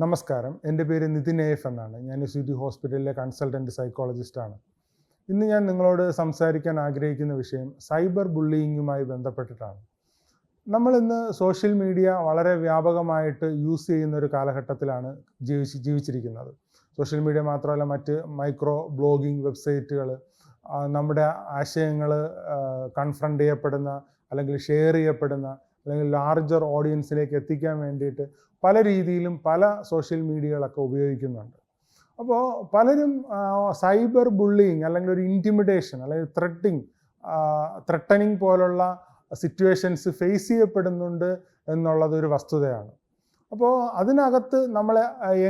നമസ്കാരം. എന്റെ പേര് നിതിൻ എഫ് എന്നാണ്. ഞാൻ സിറ്റി ഹോസ്പിറ്റലിലെ കൺസൾട്ടന്റ് സൈക്കോളജിസ്റ്റാണ് ഇന്ന് ഞാൻ നിങ്ങളോട് സംസാരിക്കാൻ ആഗ്രഹിക്കുന്ന വിഷയം സൈബർ ബുള്ളിയിങ്ങുമായി ബന്ധപ്പെട്ടിട്ടാണ്. നമ്മൾ ഇന്ന് സോഷ്യൽ മീഡിയ വളരെ വ്യാപകമായിട്ട് യൂസ് ചെയ്യുന്ന ഒരു കാലഘട്ടത്തിലാണ് ജീവിച്ച് ജീവിച്ചിരിക്കുന്നത്. സോഷ്യൽ മീഡിയ മാത്രമല്ല മറ്റ് മൈക്രോ ബ്ലോഗിംഗ് വെബ്സൈറ്റുകൾ നമ്മുടെ ആശയങ്ങൾ കൺഫ്രണ്ട് ചെയ്യപ്പെടുന്ന അല്ലെങ്കിൽ ഷെയർ ചെയ്യപ്പെടുന്ന അല്ലെങ്കിൽ ലാർജർ ഓഡിയൻസിലേക്ക് എത്തിക്കാൻ വേണ്ടിയിട്ട് പല രീതിയിലും പല സോഷ്യൽ മീഡിയകളൊക്കെ ഉപയോഗിക്കുന്നുണ്ട്. അപ്പോൾ പലരും സൈബർ ബുള്ളിങ് അല്ലെങ്കിൽ ഒരു ഇന്റിമിഡേഷൻ അല്ലെങ്കിൽ ത്രെട്ടിങ് ത്രെട്ടനിങ് പോലുള്ള സിറ്റുവേഷൻസ് ഫേസ് ചെയ്യപ്പെടുന്നുണ്ട് എന്നുള്ളത് ഒരു വസ്തുതയാണ്. അപ്പോൾ അതിനകത്ത് നമ്മൾ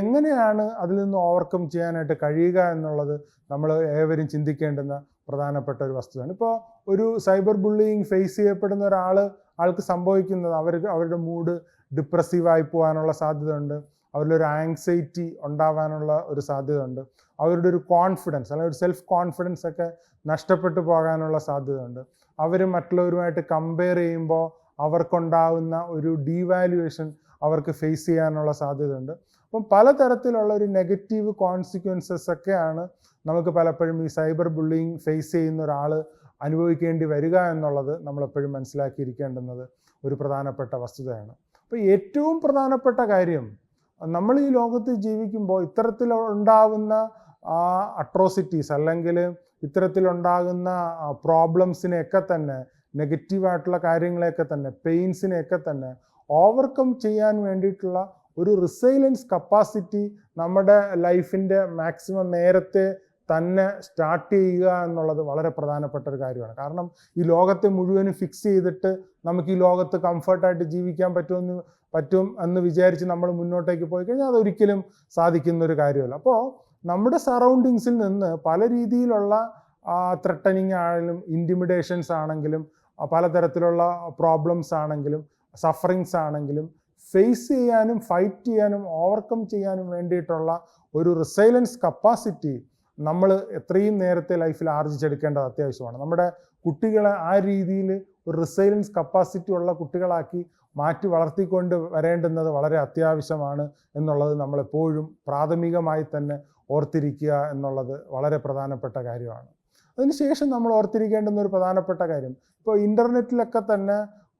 എങ്ങനെയാണ് അതിൽ നിന്ന് ഓവർകം ചെയ്യാനായിട്ട് കഴിയുക എന്നുള്ളത് നമ്മൾ ഏവരും ചിന്തിക്കേണ്ടുന്ന പ്രധാനപ്പെട്ട ഒരു വസ്തുതയാണ്. ഇപ്പോൾ ഒരു സൈബർ ബുള്ളിങ് ഫേസ് ചെയ്യപ്പെടുന്ന ഒരാൾ ആൾക്ക് സംഭവിക്കുന്നത് അവർ അവരുടെ മൂഡ് ഡിപ്രസീവായി പോകാനുള്ള സാധ്യത സാധ്യതയുണ്ട് അവരിലൊരു ആങ്സൈറ്റി ഉണ്ടാവാനുള്ള ഒരു സാധ്യത ഉണ്ട് അവരുടെ ഒരു കോൺഫിഡൻസ് അല്ലെങ്കിൽ ഒരു സെൽഫ് കോൺഫിഡൻസ് ഒക്കെ നഷ്ടപ്പെട്ടു പോകാനുള്ള സാധ്യത ഉണ്ട് അവർ മറ്റുള്ളവരുമായിട്ട് കമ്പയർ ചെയ്യുമ്പോൾ അവർക്കുണ്ടാവുന്ന ഒരു ഡീവാലുവേഷൻ അവർക്ക് ഫേസ് ചെയ്യാനുള്ള സാധ്യത ഉണ്ട് അപ്പം പലതരത്തിലുള്ള ഒരു നെഗറ്റീവ് കോൺസിക്വൻസസ് ഒക്കെയാണ് നമുക്ക് പലപ്പോഴും ഈ സൈബർ ബുള്ളിങ് ഫേസ് ചെയ്യുന്ന ഒരാൾ അനുഭവിക്കേണ്ടി വരിക എന്നുള്ളത് നമ്മളെപ്പോഴും മനസ്സിലാക്കിയിരിക്കേണ്ടുന്നത് ഒരു പ്രധാനപ്പെട്ട വസ്തുതയാണ്. അപ്പോൾ ഏറ്റവും പ്രധാനപ്പെട്ട കാര്യം നമ്മൾ ഈ ലോകത്ത് ജീവിക്കുമ്പോൾ ഇത്തരത്തിലുണ്ടാവുന്ന അട്രോസിറ്റീസ് അല്ലെങ്കിൽ ഇത്തരത്തിലുണ്ടാകുന്ന പ്രോബ്ലംസിനെയൊക്കെ തന്നെ നെഗറ്റീവായിട്ടുള്ള കാര്യങ്ങളെയൊക്കെ തന്നെ പെയിൻസിനെയൊക്കെ തന്നെ ഓവർകം ചെയ്യാൻ വേണ്ടിയിട്ടുള്ള ഒരു റിസൈലൻസ് കപ്പാസിറ്റി നമ്മുടെ ലൈഫിന്റെ മാക്സിമം നേരത്തെ തന്നെ സ്റ്റാർട്ട് ചെയ്യുക എന്നുള്ളത് വളരെ പ്രധാനപ്പെട്ട ഒരു കാര്യമാണ്. കാരണം ഈ ലോകത്തെ മുഴുവനും ഫിക്സ് ചെയ്തിട്ട് നമുക്ക് ഈ ലോകത്ത് കംഫർട്ടായിട്ട് ജീവിക്കാൻ പറ്റുമെന്ന് പറ്റും എന്ന് വിചാരിച്ച് നമ്മൾ മുന്നോട്ടേക്ക് പോയി കഴിഞ്ഞാൽ അതൊരിക്കലും സാധിക്കുന്ന ഒരു കാര്യമല്ല. അപ്പോൾ നമ്മുടെ സറൗണ്ടിങ്സിൽ നിന്ന് പല രീതിയിലുള്ള ത്രട്ടനിങ് ആണെങ്കിലും ഇന്റിമിഡേഷൻസ് ആണെങ്കിലും പലതരത്തിലുള്ള പ്രോബ്ലംസ് ആണെങ്കിലും സഫറിങ്സ് ആണെങ്കിലും ഫേസ് ചെയ്യാനും ഫൈറ്റ് ചെയ്യാനും ഓവർകം ചെയ്യാനും വേണ്ടിയിട്ടുള്ള ഒരു റിസൈലൻസ് കപ്പാസിറ്റി നമ്മൾ എത്രയും നേരത്തെ ലൈഫിൽ ആർജിച്ചെടുക്കേണ്ടത് അത്യാവശ്യമാണ്. നമ്മുടെ കുട്ടികളെ ആ രീതിയിൽ ഒരു റിസൈലൻസ് കപ്പാസിറ്റി ഉള്ള കുട്ടികളാക്കി മാറ്റി വളർത്തിക്കൊണ്ട് വരേണ്ടുന്നത് വളരെ അത്യാവശ്യമാണ് എന്നുള്ളത് നമ്മളെപ്പോഴും പ്രാഥമികമായി തന്നെ ഓർത്തിരിക്കുക എന്നുള്ളത് വളരെ പ്രധാനപ്പെട്ട കാര്യമാണ്. അതിനുശേഷം നമ്മൾ ഓർത്തിരിക്കേണ്ടുന്ന ഒരു പ്രധാനപ്പെട്ട കാര്യം ഇപ്പോൾ ഇന്റർനെറ്റിലൊക്കെ തന്നെ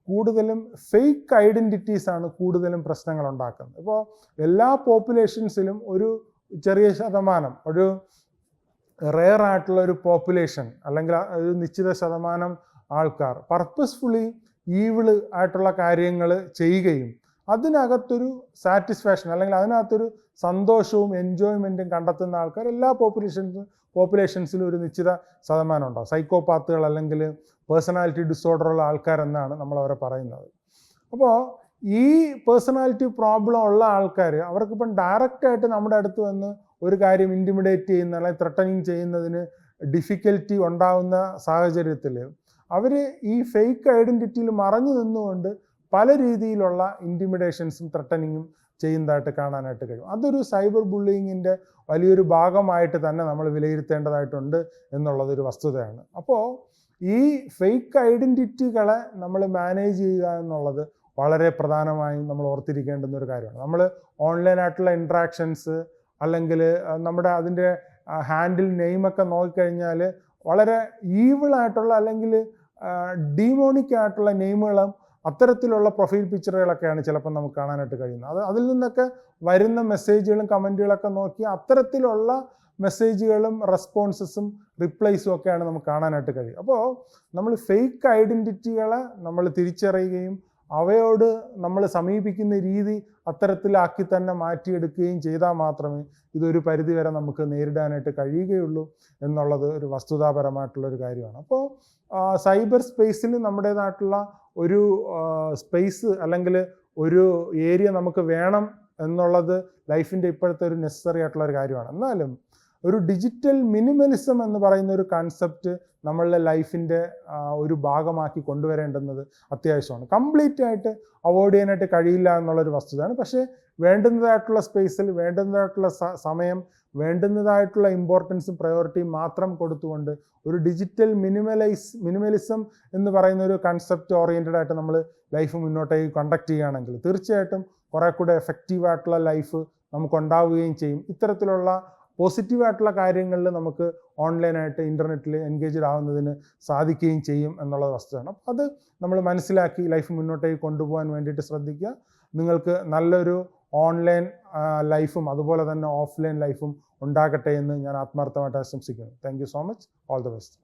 കൂടുതലും ഫേക്ക് ഐഡന്റിറ്റീസ് ആണ് കൂടുതലും പ്രശ്നങ്ങൾ ഉണ്ടാക്കുന്നത്. ഇപ്പോൾ എല്ലാ പോപ്പുലേഷൻസിലും ഒരു ചെറിയ ശതമാനം ഒരു റെയർ ആയിട്ടുള്ള ഒരു പോപ്പുലേഷൻ അല്ലെങ്കിൽ ഒരു നിശ്ചിത ശതമാനം ആൾക്കാർ പർപ്പസ്ഫുള്ളി ഈവിൾ ആയിട്ടുള്ള കാര്യങ്ങൾ ചെയ്യുകയും അതിനകത്തൊരു സാറ്റിസ്ഫാക്ഷൻ അല്ലെങ്കിൽ അതിനകത്തൊരു സന്തോഷവും എൻജോയ്മെന്റും കണ്ടെത്തുന്ന ആൾക്കാർ എല്ലാ പോപ്പുലേഷൻസും പോപ്പുലേഷൻസിലും ഒരു നിശ്ചിത ശതമാനം ഉണ്ടാവും. സൈക്കോപാത്തുകൾ അല്ലെങ്കിൽ പേഴ്സണാലിറ്റി ഡിസോർഡർ ഉള്ള ആൾക്കാരെന്നാണ് നമ്മൾ അവരെ പറയുന്നത്. അപ്പോൾ ഈ പേഴ്സണാലിറ്റി പ്രോബ്ലം ഉള്ള ആൾക്കാർ അവർക്കിപ്പം ഡയറക്റ്റായിട്ട് നമ്മുടെ അടുത്ത് വന്ന് ഒരു കാര്യം ഇന്റിമിഡേറ്റ് ചെയ്യുന്ന അല്ലെങ്കിൽ ത്രട്ടനിങ് ചെയ്യുന്നതിന് ഡിഫിക്കൽറ്റി ഉണ്ടാവുന്ന സാഹചര്യത്തിൽ അവർ ഈ ഫേക്ക് ഐഡന്റിറ്റിയിൽ മറഞ്ഞു നിന്നുകൊണ്ട് പല രീതിയിലുള്ള ഇന്റിമിഡേഷൻസും ത്രട്ടനിങ്ങും ചെയ്യുന്നതായിട്ട് കാണാനായിട്ട് കഴിയും. അതൊരു സൈബർ ബുള്ളിങ്ങിന്റെ വലിയൊരു ഭാഗമായിട്ട് തന്നെ നമ്മൾ വിലയിരുത്തേണ്ടതായിട്ടുണ്ട് എന്നുള്ളതൊരു വസ്തുതയാണ്. അപ്പോൾ ഈ ഫേക്ക് ഐഡന്റിറ്റികളെ നമ്മൾ മാനേജ് ചെയ്യുക എന്നുള്ളത് വളരെ പ്രധാനമായും നമ്മൾ ഓർത്തിരിക്കേണ്ടുന്ന ഒരു കാര്യമാണ്. നമ്മൾ ഓൺലൈനായിട്ടുള്ള ഇൻട്രാക്ഷൻസ് അല്ലെങ്കിൽ നമ്മുടെ അതിന്റെ ഹാൻഡിൽ നെയിമൊക്കെ നോക്കിക്കഴിഞ്ഞാൽ വളരെ ഈവിളായിട്ടുള്ള അല്ലെങ്കിൽ ഡീമോണിക് ആയിട്ടുള്ള നെയിമുകളും അത്തരത്തിലുള്ള പ്രൊഫൈൽ പിക്ചറുകളൊക്കെയാണ് ചിലപ്പോൾ നമുക്ക് കാണാനായിട്ട് കഴിയുന്നത്. അത് അതിൽ നിന്നൊക്കെ വരുന്ന മെസ്സേജുകളും കമന്റുകളൊക്കെ നോക്കി അത്തരത്തിലുള്ള മെസ്സേജുകളും റെസ്പോൺസസും റിപ്ലൈസും ഒക്കെയാണ് നമുക്ക് കാണാനായിട്ട് കഴിയും അപ്പോൾ നമ്മൾ ഫേക്ക് ഐഡന്റിറ്റികളെ നമ്മൾ തിരിച്ചറിയുകയും അവയോട് നമ്മൾ സമീപിക്കുന്ന രീതി അത്തരത്തിലാക്കി തന്നെ മാറ്റിയെടുക്കുകയും ചെയ്താൽ മാത്രമേ ഇതൊരു പരിധിവരെ നമുക്ക് നേരിടാനായിട്ട് കഴിയുകയുള്ളൂ എന്നുള്ളത് ഒരു വസ്തുതാപരമായിട്ടുള്ളൊരു കാര്യമാണ്. അപ്പോൾ സൈബർ സ്പേസിൽ നമ്മുടേതായിട്ടുള്ള ഒരു സ്പേസ് അല്ലെങ്കിൽ ഒരു ഏരിയ നമുക്ക് വേണം എന്നുള്ളത് ലൈഫിന്റെ ഇപ്പോഴത്തെ ഒരു നെസസറി ആയിട്ടുള്ള ഒരു കാര്യമാണ്. എന്നാലും ഒരു ഡിജിറ്റൽ മിനിമലിസം എന്ന് പറയുന്ന ഒരു കൺസെപ്റ്റ് നമ്മളുടെ ലൈഫിന്റെ ഒരു ഭാഗമാക്കി കൊണ്ടുവരേണ്ടുന്നത് അത്യാവശ്യമാണ്. കംപ്ലീറ്റ് ആയിട്ട് അവോയ്ഡ് ചെയ്യാനായിട്ട് കഴിയില്ല എന്നുള്ളൊരു വസ്തുതയാണ്. പക്ഷേ വേണ്ടുന്നതായിട്ടുള്ള സ്പേസിൽ വേണ്ടുന്നതായിട്ടുള്ള സമയം വേണ്ടുന്നതായിട്ടുള്ള ഇമ്പോർട്ടൻസും പ്രയോറിറ്റിയും മാത്രം കൊടുത്തുകൊണ്ട് ഒരു ഡിജിറ്റൽ മിനിമലൈസ് മിനിമലിസം എന്ന് പറയുന്ന ഒരു കൺസെപ്റ്റ് ഓറിയന്റഡ് ആയിട്ട് നമ്മൾ ലൈഫ് മുന്നോട്ടേക്ക് കണ്ടക്ട് ചെയ്യുകയാണെങ്കിൽ തീർച്ചയായിട്ടും കുറേ കൂടെ എഫക്റ്റീവായിട്ടുള്ള ലൈഫ് നമുക്കുണ്ടാവുകയും ചെയ്യും. ഇത്തരത്തിലുള്ള പോസിറ്റീവായിട്ടുള്ള കാര്യങ്ങളിൽ നമുക്ക് ഓൺലൈനായിട്ട് ഇന്റർനെറ്റിൽ എൻഗേജ്ഡ് ആവുന്നതിന് സാധിക്കുകയും ചെയ്യും എന്നുള്ള വസ്തുതയാണ്. അപ്പോൾ അത് നമ്മൾ മനസ്സിലാക്കി ലൈഫ് മുന്നോട്ടേക്ക് കൊണ്ടുപോകാൻ വേണ്ടിയിട്ട് ശ്രദ്ധിക്കുക. നിങ്ങൾക്ക് നല്ലൊരു ഓൺലൈൻ ലൈഫും അതുപോലെ തന്നെ ഓഫ്ലൈൻ ലൈഫും ഉണ്ടാകട്ടെ എന്ന് ഞാൻ ആത്മാർത്ഥമായിട്ട് ആശംസിക്കുന്നു. Thank so much. All the best.